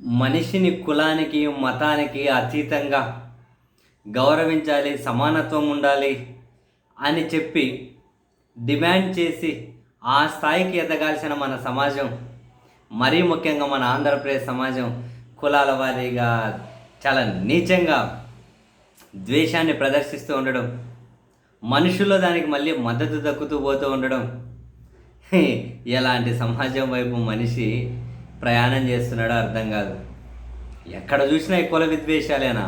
మనిషిని కులానికి మతానికి అతీతంగా గౌరవించాలి సమానత్వం ఉండాలి అని చెప్పి డిమాండ్ చేసి ఆ స్థాయికి ఎదగాల్సిన మన సమాజం మరీ ముఖ్యంగా మన ఆంధ్రప్రదేశ్ సమాజం కులాల వారీగా చాలా నీచంగా ద్వేషాన్ని ప్రదర్శిస్తూ ఉండడం మనుషుల్లో దానికి మళ్ళీ మద్దతు దక్కుతూ పోతూ ఉండడం. ఎలాంటి సమాజం వైపు మనిషి ప్రయాణం చేస్తున్నాడో అర్థం కాదు. ఎక్కడ చూసినా కుల విద్వేషాలేనా?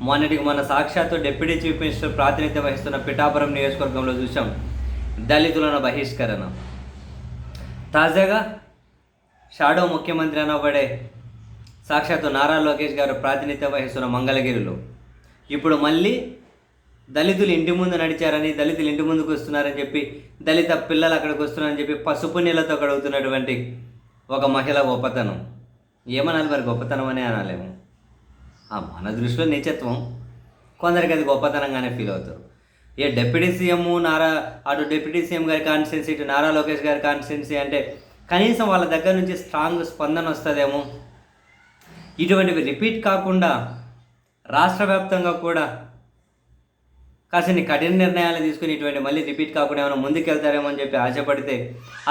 మొన్నటికి మన సాక్షాత్తు డిప్యూటీ చీఫ్ మినిస్టర్ ప్రాతినిధ్యం వహిస్తున్న పిఠాపురం నియోజకవర్గంలో చూసాం దళితులను బహిష్కరణ. తాజాగా షాడో ముఖ్యమంత్రి అనబడే సాక్షాత్తు నారా లోకేష్ గారు ప్రాతినిధ్యం వహిస్తున్న మంగళగిరిలో. ఇప్పుడు మళ్ళీ దళితులు ఇంటి ముందు నడిచారని దళితులు ఇంటి ముందుకు వస్తున్నారని చెప్పి దళిత పిల్లలు అక్కడికి వస్తున్నారని చెప్పి పసుపు నీళ్ళతో కడుగుతున్నటువంటి ఒక మహిళ గొప్పతనం. ఏమనాలి మరి గొప్పతనం అనే అనాలేము. ఆ మన దృష్టిలో నీచత్వం. కొందరికి అది గొప్పతనంగానే ఫీల్ అవుతారు. ఏ డిప్యూటీ సీఎం నారా అటు డిప్యూటీ సీఎం గారి కాన్స్టిట్యున్సీ ఇటు నారా లోకేష్ గారి కాన్స్టిట్యున్సీ అంటే కనీసం వాళ్ళ దగ్గర నుంచి స్ట్రాంగ్ స్పందన వస్తుందేమో. ఇటువంటివి రిపీట్ కాకుండా రాష్ట్ర వ్యాప్తంగా కూడా కాసిన్ని కఠిన నిర్ణయాలు తీసుకుని ఇటువంటి మళ్ళీ రిపీట్ కాకుండా ఏమైనా ముందుకెళ్తారేమో అని చెప్పి ఆశపడితే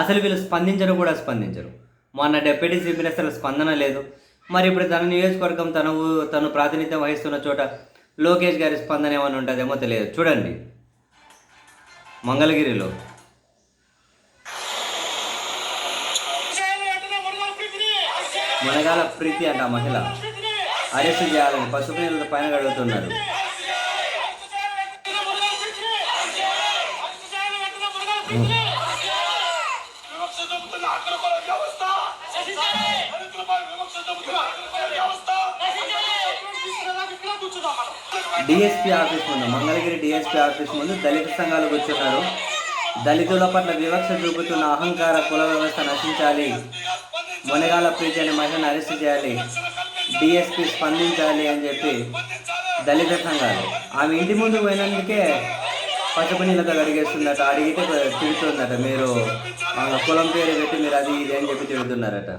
అసలు వీళ్ళు స్పందించరు కూడా స్పందించరు. మొన్న డిప్యూటీ చీఫ్ మినిస్టర్ స్పందన లేదు. మరి ఇప్పుడు తన నియోజకవర్గం తను తను ప్రాతినిధ్యం వహిస్తున్న చోట లోకేష్ గారి స్పందన ఏమైనా ఉంటుందేమో తెలియదు. చూడండి. మంగళగిరిలో. మునగాల ప్రీతి అంట మహిళ అరెస్ట్ చేయాలని పసుపు నీళ్ళ పైన గడుగుతున్నారు. వివక్ష డిఎస్పీ ఆఫీస్ ముందు మంగళగిరి డిఎస్పీ ఆఫీస్ ముందు దళిత సంఘాలు కూర్చున్నారు దళితుల పట్ల వివక్ష చూపుతున్న అహంకార కుల వ్యవస్థ నశించాలి. మునగాల ప్రీతి అనే మహిళను అరెస్ట్ చేయాలి. డిఎస్పీ స్పందించాలి అని చెప్పి దళిత సంఘాలు. ఆమె ఇంటి ముందు పోయినందుకే పసుపు నీళ్ళతో అడిగేస్తుందట అడిగితే తిడుతుందట మీరు కులం పేరు పెట్టి మీరు అది ఇది అని చెప్పి తిడుతున్నారట.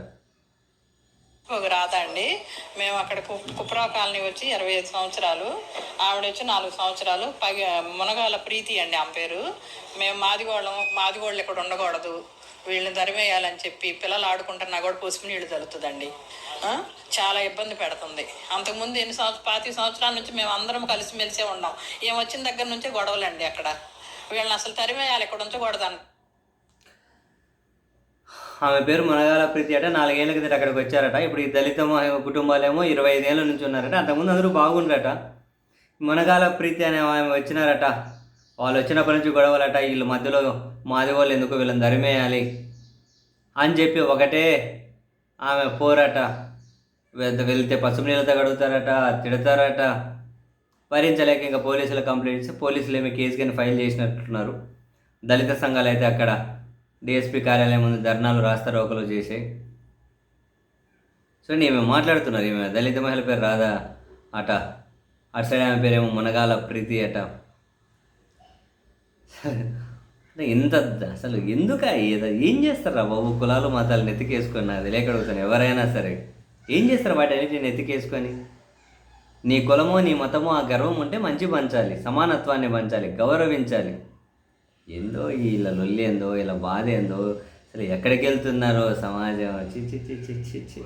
రాధ అండి. మేము అక్కడ కు- కుప్రా కాలనీ వచ్చి ఇరవై ఐదు సంవత్సరాలు. ఆవిడ వచ్చి నాలుగు సంవత్సరాలు. పగి మునగాల ప్రీతి అండి ఆమె పేరు. మేము మాదిగోళ్ళం మాదిగోళ్ళు ఇక్కడ ఉండకూడదు. వీళ్ళని తరిమేయాలని చెప్పి పిల్లలు ఆడుకుంటున్నా కూడా పసుపు నీళ్ళు తలుతుందండి చాలా ఇబ్బంది పెడుతుంది. అంతకుముందు ఎన్ని సంవత్సరం పాతి సంవత్సరాల నుంచి మేము అందరం కలిసిమెలిసే ఉన్నాం. ఏం వచ్చిన దగ్గర నుంచే గొడవలండి అక్కడ. వీళ్ళని అసలు తరిమేయాలి ఇక్కడ ఉంచకూడదని ఆమె పేరు మునగాల ప్రీతి అట. నాలుగేళ్ళ కిందట అక్కడికి వచ్చారట. ఇప్పుడు ఈ దళిత కుటుంబాలేమో ఇరవై ఐదేళ్ళ నుంచి ఉన్నారట. అంతకుముందు అందరూ బాగుండ్రట. మునగాల ప్రీతి అనే ఆమె వచ్చినారట. వాళ్ళు వచ్చినప్పటి నుంచి గొడవలట. వీళ్ళ మధ్యలో మాది వాళ్ళు ఎందుకు వీళ్ళని ధరిమేయాలి అని చెప్పి ఒకటే ఆమె పోరాట. వెళ్తే పసుపు నీళ్ళతో గడుగుతారట తిడతారట. భరించలేక ఇంకా పోలీసులు కంప్లైంట్ ఇస్తే పోలీసులు ఏమి కేసు కానీ ఫైల్ చేసినట్టున్నారు. దళిత సంఘాలు అయితే అక్కడ. డిఎస్పీ కార్యాలయం ముందు ధర్నాలు రాస్తారోకలు చేసి. చూడండి ఈమె మాట్లాడుతున్నారు? ఈమె దళిత మహిళ పేరు రాధా అట. అటు సైడ్ ఆమె పేరేమో మునగాల ప్రీతి అట. ఇంత అసలు ఎందుక ఏదో ఏం చేస్తారా బాబు? కులాలు మతాలు నెత్తికేసుకొని అది లేకడుగుతాను ఎవరైనా సరే. ఏం చేస్తారు వాటి అన్నిటిని నెత్తికేసుకొని? నీ కులమో నీ మతమో ఆ గర్వం ఉంటే మంచి పంచాలి. సమానత్వాన్ని పంచాలి. గౌరవించాలి. ఏందో వీళ్ళ లొల్లి ఏందో వీళ్ళ బాధ ఏందో అసలు ఎక్కడికి వెళ్తున్నారో సమాజం చి చి చి చి.